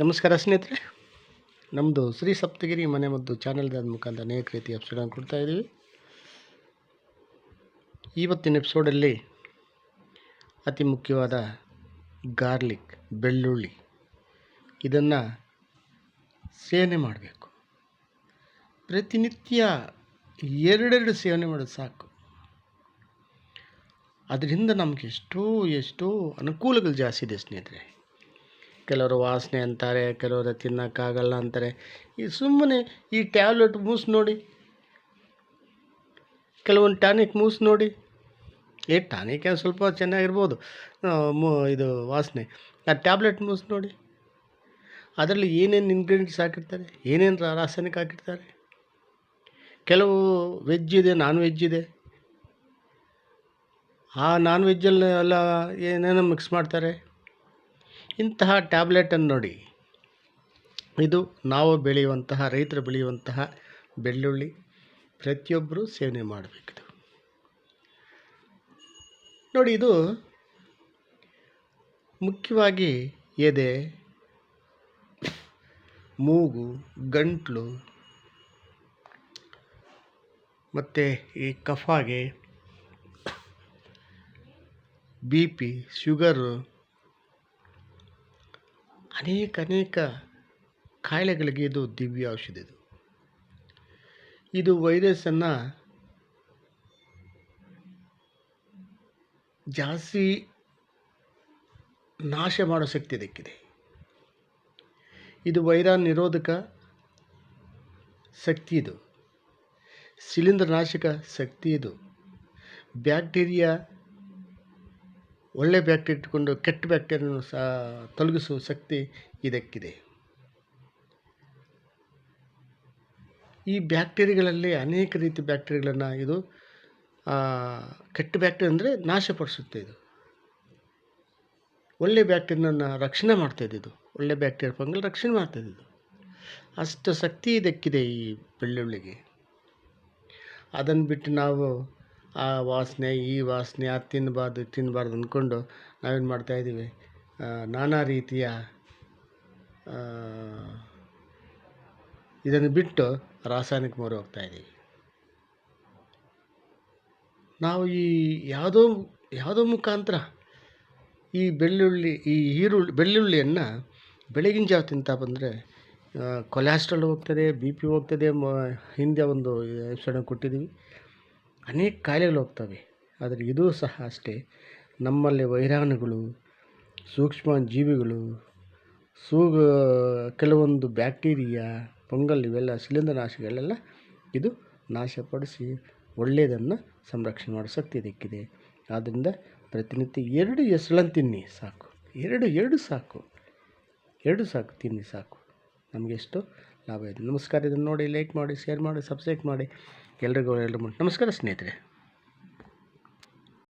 ನಮಸ್ಕಾರ ಸ್ನೇಹಿತರೆ. ನಮ್ಮದು ಶ್ರೀ ಸಪ್ತಗಿರಿ ಮನೆ ಮದ್ದು ಚಾನಲ್ದ ಮುಖಾಂತರ ಅನೇಕ ರೀತಿಯ ಎಪಿಸೋಡನ್ನು ಕೊಡ್ತಾ ಇದ್ದೀವಿ. ಇವತ್ತಿನ ಎಪಿಸೋಡಲ್ಲಿ ಅತಿ ಮುಖ್ಯವಾದ ಗಾರ್ಲಿಕ್, ಬೆಳ್ಳುಳ್ಳಿ. ಇದನ್ನು ಸೇವನೆ ಮಾಡಬೇಕು. ಪ್ರತಿನಿತ್ಯ ಎರಡೆರಡು ಸೇವನೆ ಮಾಡೋದು ಸಾಕು. ಅದರಿಂದ ನಮಗೆ ಎಷ್ಟೋ ಎಷ್ಟೋ ಅನುಕೂಲಗಳು ಜಾಸ್ತಿ ಇದೆ ಸ್ನೇಹಿತರೆ. ಕೆಲವರು ವಾಸನೆ ಅಂತಾರೆ, ಕೆಲವರು ತಿನ್ನೋಕ್ಕಾಗಲ್ಲ ಅಂತಾರೆ. ಈ ಸುಮ್ಮನೆ ಈ ಟ್ಯಾಬ್ಲೆಟ್ ಮೂಸ್ ನೋಡಿ, ಕೆಲವೊಂದು ಟಾನಿಕ್ ಮೂಸ್ ನೋಡಿ. ಏ, ಟಾನಿಕ್ ಸ್ವಲ್ಪ ಚೆನ್ನಾಗಿರ್ಬೋದು. ಇದು ವಾಸನೆ. ಆ ಟ್ಯಾಬ್ಲೆಟ್ ಮೂಸ್ ನೋಡಿ. ಅದರಲ್ಲಿ ಏನೇನು ಇಂಗ್ರೀಡಿಯೆಂಟ್ಸ್ ಹಾಕಿರ್ತಾರೆ, ಏನೇನು ರಾಸಾಯನಿಕ ಹಾಕಿರ್ತಾರೆ. ಕೆಲವು ವೆಜ್ ಇದೆ ನಾನ್ ವೆಜ್ ಇದೆ. ಆ ನಾನ್ ವೆಜ್ಜಲ್ಲಿ ಎಲ್ಲ ಏನೇನೋ ಮಿಕ್ಸ್ ಮಾಡ್ತಾರೆ. ಇಂತಹ ಟ್ಯಾಬ್ಲೆಟನ್ನು ನೋಡಿ. ಇದು ನಾವು ಬೆಳೆಯುವಂತಹ, ರೈತರು ಬೆಳೆಯುವಂತಹ ಬೆಳ್ಳುಳ್ಳಿ ಪ್ರತಿಯೊಬ್ಬರು ಸೇವನೆ ಮಾಡಬೇಕಿದು. ನೋಡಿ, ಇದು ಮುಖ್ಯವಾಗಿ ಎದೆ, ಮೂಗು, ಗಂಟ್ಲು ಮತ್ತು ಈ ಕಫಾಗೆ ಬಿ ಪಿ, ಶುಗರು ಅನೇಕ ಅನೇಕ ಕಾಯಿಲೆಗಳಿಗೆ ಇದು ದಿವ್ಯ ಔಷಧಿ ಇದು ಇದು ವೈರಸ್ಸನ್ನು ಜಾಸ್ತಿ ನಾಶ ಮಾಡೋ ಶಕ್ತಿ ಇದಕ್ಕಿದೆ. ಇದು ವೈರಾನ್ ನಿರೋಧಕ ಶಕ್ತಿ ಇದು. ಶಿಲೀಂಧ್ರ ನಾಶಕ ಶಕ್ತಿ ಇದು. ಬ್ಯಾಕ್ಟೀರಿಯಾ ಒಳ್ಳೆ ಬ್ಯಾಕ್ಟೀರಿಯಾ ಇಟ್ಟುಕೊಂಡು ಕೆಟ್ಟ ಬ್ಯಾಕ್ಟೀರಿಯನ್ನು ಸಹ ತೊಲಗಿಸುವ ಶಕ್ತಿ ಇದಕ್ಕಿದೆ. ಈ ಬ್ಯಾಕ್ಟೀರಿಯಾಗಳಲ್ಲಿ ಅನೇಕ ರೀತಿ ಬ್ಯಾಕ್ಟೀರಿಯಾಗಳನ್ನು ಇದು ಕೆಟ್ಟ ಬ್ಯಾಕ್ಟೀರಿಯಾ ಅಂದರೆ ನಾಶಪಡಿಸುತ್ತೆ ಇದು. ಒಳ್ಳೆ ಬ್ಯಾಕ್ಟೀರಿಯನ್ನು ರಕ್ಷಣೆ ಮಾಡ್ತಾಯಿದೆ ಇದು. ಒಳ್ಳೆ ಬ್ಯಾಕ್ಟೀರಿಯಾ ಫಂಗಲ್ ರಕ್ಷಣೆ ಮಾಡ್ತಾಯಿದೆ ಇದು. ಅಷ್ಟು ಶಕ್ತಿ ಇದಕ್ಕಿದೆ ಈ ಬೆಳ್ಳುಳ್ಳಿಗೆ. ಅದನ್ನು ಬಿಟ್ಟು ನಾವು ಆ ವಾಸನೆ, ಈ ವಾಸನೆ ಅದು ತಿನ್ನಬಾರ್ದು ಇದು ತಿನ್ನಬಾರ್ದು ಅಂದ್ಕೊಂಡು ನಾವೇನು ಮಾಡ್ತಾಯಿದ್ದೀವಿ ನಾನಾ ರೀತಿಯ ಇದನ್ನು ಬಿಟ್ಟು ರಾಸಾಯನಿಕ ಮೊರೆ ಹೋಗ್ತಾಯಿದ್ದೀವಿ ನಾವು ಈ ಯಾವುದೋ ಯಾವುದೋ ಮುಖಾಂತರ ಈ ಬೆಳ್ಳುಳ್ಳಿ, ಈ ಈರುಳ್ಳಿ, ಬೆಳ್ಳುಳ್ಳಿಯನ್ನು ಬೆಳಗಿನ ಜಾವ ತಿಂತಾ ಬಂದರೆ ಕೊಲೆಸ್ಟ್ರಾಲ್ ಹೋಗ್ತದೆ, ಬಿ ಪಿ ಹೋಗ್ತದೆ, ಮ, ಹಿಂದೆ ಒಂದು ಎಪಿಸೋಡ್ ಕೊಟ್ಟಿದ್ದೀವಿ. ಅನೇಕ ಕಾಯಿಲೆಗಳು ಹೋಗ್ತವೆ. ಆದರೆ ಇದು ಸಹ ಅಷ್ಟೇ. ನಮ್ಮಲ್ಲಿ ವೈರಾಣುಗಳು, ಸೂಕ್ಷ್ಮ ಜೀವಿಗಳು, ಸೂಗ, ಕೆಲವೊಂದು ಬ್ಯಾಕ್ಟೀರಿಯಾ ಪೊಂಗಲ್ ಇವೆಲ್ಲ ಶಿಲೀಂಧ್ರನಾಶಗಳೆಲ್ಲ ಇದು ನಾಶಪಡಿಸಿ ಒಳ್ಳೆಯದನ್ನು ಸಂರಕ್ಷಣೆ ಮಾಡೋ ಶಕ್ತಿ ಇದಕ್ಕಿದೆ. ಆದ್ದರಿಂದ ಪ್ರತಿನಿತ್ಯ ಎರಡು ಎಸ್ಳನ್ನು ತಿನ್ನಿ ಸಾಕು. ಎರಡು ಎರಡು ಸಾಕು. ಎರಡು ಸಾಕು, ತಿನ್ನಿ ಸಾಕು. ನಮಗೆ ಎಷ್ಟು ಲಾಭ ಇದೆ ನಮಸ್ಕಾರ. ಇದನ್ನು ನೋಡಿ ಲೈಕ್ ಮಾಡಿ ಶೇರ್ ಮಾಡಿ ಸಬ್ಸ್ಕ್ರೈಬ್ ಮಾಡಿ. ಎಲ್ರಿಗೂ ಎಲ್ಲರೂ ನಮಸ್ಕಾರ ಸ್ನೇಹಿತರೆ.